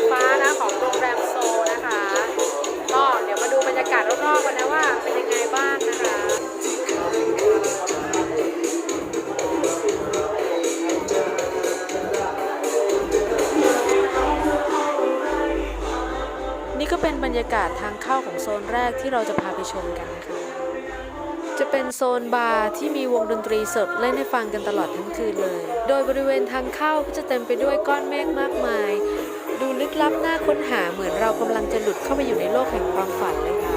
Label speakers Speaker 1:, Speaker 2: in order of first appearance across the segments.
Speaker 1: ดฟ้านะของโรงแรมโซนะคะ ก็เดี๋ยวมาดูบรรยากาศรอบๆกันนะว่าเป็นยังไงบ้างนะคะนี่ก็เป็นบรรยากาศทางเข้าของโซนแรกที่เราจะพาไปชมกันนะคะ จะเป็นโซนบาร์ที่มีวงดนตรีสดเล่นให้ฟังกันตลอดทั้งคืนเลย โดยบริเวณทางเข้าก็จะเต็มไปด้วยก้อนเมฆมากมาย ดูลึกลับน่าค้นหาเหมือนเรากำลังจะหลุดเข้าไปอยู่ในโลกแห่งความฝันเลยค่ะ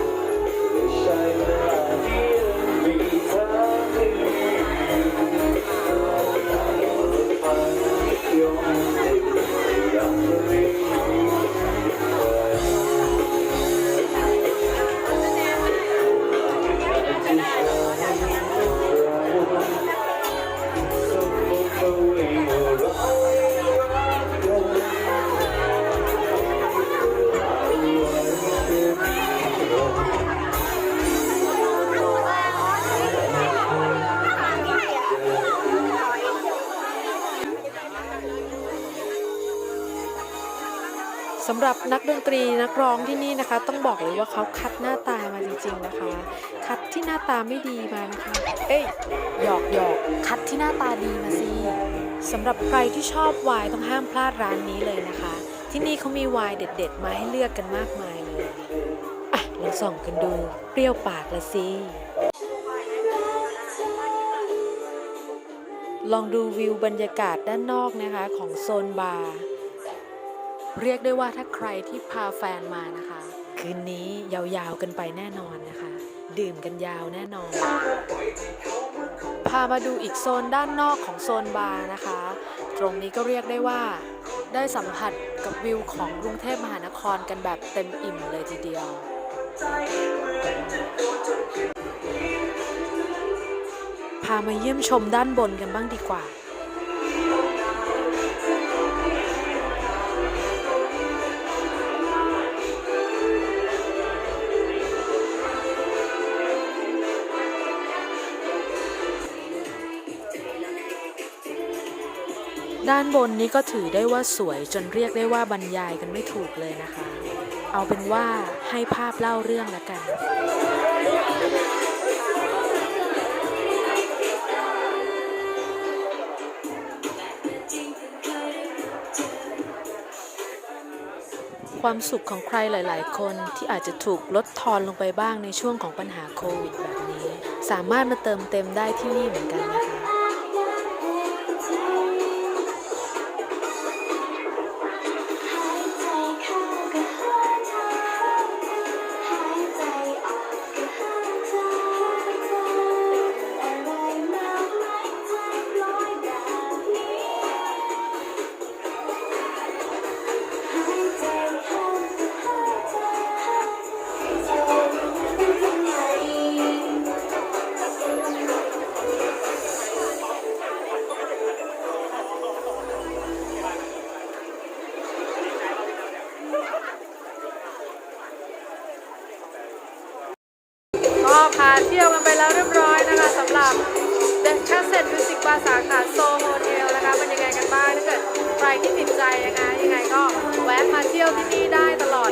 Speaker 1: สำหรับนักดนตรีนักร้องที่นี่นะคะ ต้องบอกเลยว่าเขาคัดหน้าตามาจริงๆนะคะ คัดที่หน้าตาไม่ดีมานะคะ เอ้ยหยอกหยอกคัดที่หน้าตาดีมาสิสำหรับใครที่ชอบไวน์ต้องห้ามพลาดร้านนี้เลยนะคะ ที่นี่เขามีไวน์เด็ด ๆ มาให้เลือกกันมากมายเลยอะลองส่องกันดูเปรี้ยวปากละสิลองดูวิวบรรยากาศด้านนอกนะคะของโซนบาร์ เรียกได้ว่าถ้าใครที่พาแฟนมานะคะ คืนนี้ยาวๆกันไปแน่นอนนะคะ ดื่มกันยาวแน่นอน พามาดูอีกโซนด้านนอกของโซนบาร์นะคะ ตรงนี้ก็เรียกได้ว่า ได้สัมผัสกับวิวของกรุงเทพมหานครกันแบบเต็มอิ่มเลยทีเดียวพามาเยี่ยมชมด้านบนกันบ้างดีกว่า ด้านบนนี้ก็ถือได้ว่าสวยจนเรียกได้ว่าบรรยายกันไม่ถูกเลยนะคะ เอาเป็นว่าให้ภาพเล่าเรื่องละกันความสุขของใครหลาย ๆ คนที่อาจจะถูกลดทอนลงไปบ้างในช่วงของปัญหาโควิดแบบนี้ สามารถมาเติมเต็มได้ที่นี่เหมือนกันนะคะ ก็พาเที่ยวกันไปแล้วเรียบร้อยนะคะสำหรับ The Cassette Music Bar สาขาโซโฮเทลนะคะเป็นยังไงกันบ้างถ้าเกิดใครที่ติดใจยังไงยังไงก็แวะมาเที่ยวที่นี่ได้ตลอด